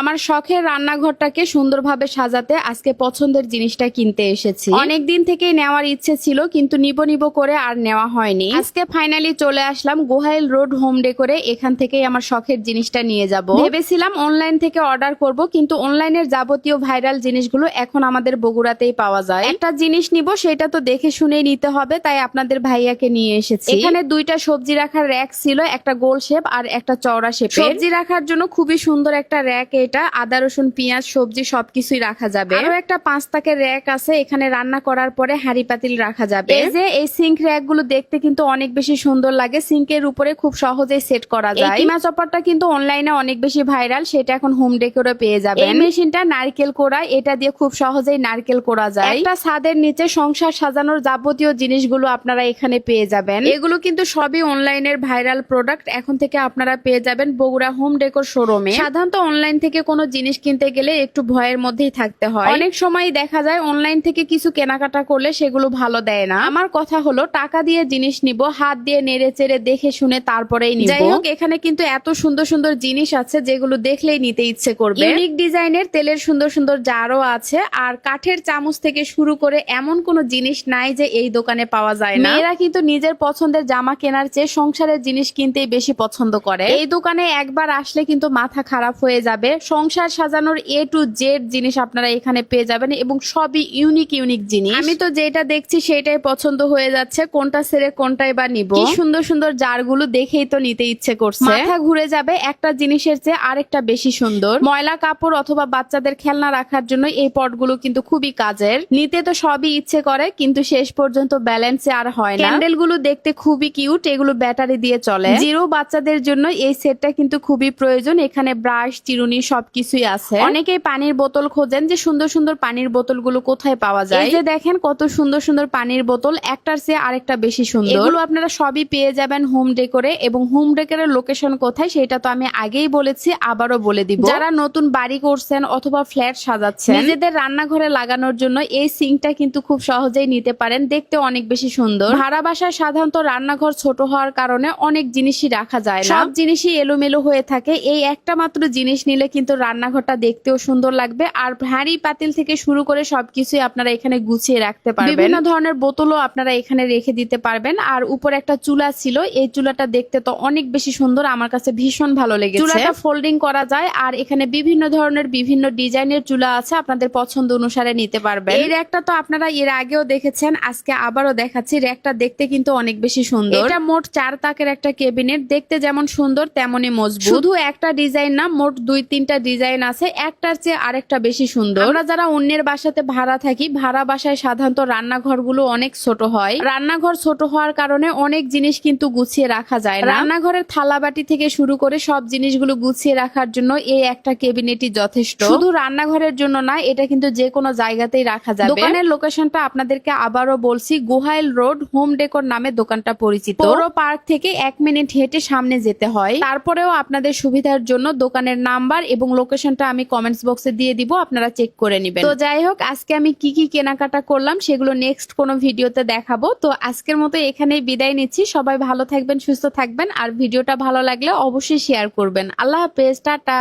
আমার শখের রান্নাঘরটাকে সুন্দরভাবে সাজাতে আজকে পছন্দের জিনিসটা কিনতে এসেছি। অনেক দিন থেকেই নেওয়ার ইচ্ছে ছিল, কিন্তু নিব নিব করে আর নেওয়া হয়নি। আজকে ফাইনালি চলে আসলাম গোহাইল রোড হোম ডেকোরে, এখান থেকেই আমার শখের জিনিসটা নিয়ে যাব। ভেবেছিলাম অনলাইন থেকে অর্ডার করব, কিন্তু অনলাইনের যাবতীয় ভাইরাল জিনিসগুলো এখন আমাদের বগুড়াতেই পাওয়া যায়। একটা জিনিস নিব, সেটা তো দেখে শুনেই নিতে হবে, তাই আপনাদের ভাইয়াকে নিয়ে এসেছি। এখানে দুইটা সবজি রাখার র্যাক ছিল, একটা গোল শেপ আর একটা চওড়া শেপ সবজি রাখার জন্য খুবই সুন্দর একটা র্যাক এটা আদা রসুন পেঁয়াজ সবজি সবকিছুই রাখা যাবে। আরও একটা পাঁচ তাকের র্যাক আছে এখানে রান্না করার পরে হাঁড়ি পাতিল রাখা যাবে। এই যে এই সিঙ্ক র্যাকগুলো দেখতে কিন্তু অনেক বেশি সুন্দর লাগে। সিঙ্কের উপরে খুব সহজেই সেট করা যায়। কিমা চপারটা কিন্তু অনলাইনে অনেক বেশি ভাইরাল সেটা এখন হোম ডেকোরে পেয়ে যাবে এই মেশিনটা নারকেল কোড়া এটা দিয়ে খুব সহজেই নারকেল কোড়া যায়। একটা ছাদের নিচে সংসার সাজানোর যাবতীয় জিনিসগুলো আপনারা এখানে পেয়ে যাবেন। এগুলো কিন্তু সবই অনলাইনের ভাইরাল প্রোডাক্ট এখন থেকে আপনারা পেয়ে যাবেন বগুড়া হোম ডেকোর শোরুমে সাধারণত অনলাইন থেকে কোনো জিনিস কিনতে গেলে একটু ভয়ের মধ্যেই থাকতে হয়। অনেক সময় দেখা যায় অনলাইন থেকে কিছু কেনাকাটা করলে সেগুলো ভালো দেয় না। আমার কথা হলো টাকা দিয়ে জিনিস নিব হাত দিয়ে নেড়ে চেড়ে দেখে শুনে তারপরেই নিব। যাই হোক এখানে কিন্তু এত সুন্দর সুন্দর জিনিস আছে যেগুলো দেখলেই নিতে ইচ্ছে করবে। ইউনিক ডিজাইনের তেলের সুন্দর সুন্দর জারও আছে আর কাঠের চামচ থেকে শুরু করে এমন কোনো জিনিস নাই যে এই দোকানে পাওয়া যায় না। এরা কিন্তু নিজের পছন্দের জামা কেনার চেয়ে সংসারের জিনিস কিনতেই বেশি পছন্দ করে। এই দোকানে একবার আসলে কিন্তু মাথা খারাপ হয়ে যাবে সংসার সাজানোর এ টু জেড জিনিস আপনারা এখানে পেয়ে যাবেন এবং সবই ইউনিক ইউনিক জিনিস। আমি তো যেটা দেখছি সেটাই পছন্দ হয়ে যাচ্ছে কোনটা ছেড়ে কোনটাই বা নিব। কি সুন্দর সুন্দর জারগুলো দেখেই তো নিতে ইচ্ছে করছে। মাথা ঘুরে যাবে একটা জিনিসের চেয়ে আরেকটা বেশি সুন্দর। ময়লা কাপড় অথবা বাচ্চাদের খেলনা রাখার জন্য এই পটগুলো কিন্তু খুবই কাজের। নিতে তো সবই ইচ্ছে করে কিন্তু শেষ পর্যন্ত ব্যালেন্সে আর হয় না। ক্যান্ডেলগুলো দেখতে খুবই কিউট এগুলো ব্যাটারি দিয়ে চলে। জিরো বাচ্চাদের জন্য এই সেটটা কিন্তু খুবই প্রয়োজন। এখানে ব্রাশ চিরুনি সবকিছুই আছে। অনেকেই পানির বোতল খোঁজেন যে সুন্দর সুন্দর পানির বোতলগুলো কোথায় পাওয়া যায়। এই যে দেখেন কত সুন্দর সুন্দর পানির বোতল একটার চেয়ে আরেকটা বেশি সুন্দর। এগুলো আপনারা সবই পেয়ে যাবেন হোম ডেকোরে এবং হোম ডেকোরের লোকেশন কোথায় সেটা তো আমি আগেই বলেছি আবারও বলে দিব। যারা নতুন বাড়ি করছেন অথবা ফ্ল্যাট সাজাচ্ছেন নিজেদের রান্নাঘরে লাগানোর জন্য এই সিঙ্কটা কিন্তু খুব সহজেই নিতে পারেন দেখতে অনেক বেশি সুন্দর। ভাড়া বাসায় সাধারণত রান্নাঘর ছোট হওয়ার কারণে অনেক জিনিসই রাখা যায় না। সব জিনিসই এলোমেলো হয়ে থাকে এই একটা মাত্র জিনিস নিলে কিন্তু রান্নাঘরটা দেখতেও সুন্দর লাগবে। আর হাঁড়ি পাতিল থেকে শুরু করে সবকিছুই আপনারা এখানে গুছিয়ে রাখতে পারবেন। বিভিন্ন ধরনের বোতলও আপনারা এখানে রেখে দিতে পারবেন। আর উপরে একটা চুলা ছিল এই চুলাটা দেখতে তো অনেক বেশি সুন্দর। আমার কাছে ভীষণ ভালো লেগেছে। চুলাটা ফোল্ডিং করা যায় আর এখানে বিভিন্ন ধরনের বিভিন্ন ডিজাইনের চুলা আছে আপনাদের পছন্দ অনুসারে নিতে পারবেন। এই র্যাকটা তো আপনারা এর আগেও দেখেছেন আজকে আবারও দেখাচ্ছি। র্যাকটা দেখতে কিন্তু অনেক বেশি সুন্দর। এটা মোট চার তাকের একটা কেবিনেট দেখতে যেমন সুন্দর তেমনই মজবুত। শুধু একটা ডিজাইন না মোট দুই তিনটা ডিজাইন আছে একটার চেয়ে আরেকটা বেশি সুন্দর। আমরা যারা অন্যের বাসাতে ভাড়া থাকি ভাড়া বাসায় সাধারণত রান্নাঘরগুলো অনেক ছোট হয়। রান্নাঘর ছোট হওয়ার কারণে অনেক জিনিস কিন্তু গুছিয়ে রাখা যায় না। রান্নাঘরের থালাবাটি থেকে শুরু করে সব জিনিসগুলো গুছিয়ে রাখার জন্য এই একটা কেবিনেটই যথেষ্ট। শুধু রান্নাঘরের জন্য না এটা কিন্তু যে কোনো জায়গাতেই রাখা যাবে। দোকানের লোকেশনটা আপনাদেরকে আবারও বলছি গুহাইল রোড হোম ডেকোর নামে দোকানটা পরিচিত। পৌর পার্ক থেকে এক মিনিট হেঁটে সামনে যেতে হয়। তারপরেও আপনাদের সুবিধার জন্য দোকানের নাম্বার এবং লোকেশনটা আমি কমেন্টস বক্সে দিয়ে দিব, আপনারা চেক করে নেবেন। তো যাই হোক, আজকে আমি কি কি কেনাকাটা করলাম সেগুলো নেক্সট কোনো ভিডিওতে দেখাবো। তো আজকের মতো এখানেই বিদায় নিচ্ছি। সবাই ভালো থাকবেন, সুস্থ থাকবেন। আর ভিডিওটা ভালো লাগলে অবশ্যই শেয়ার করবেন। আল্লাহ হাফেজ, টাটা।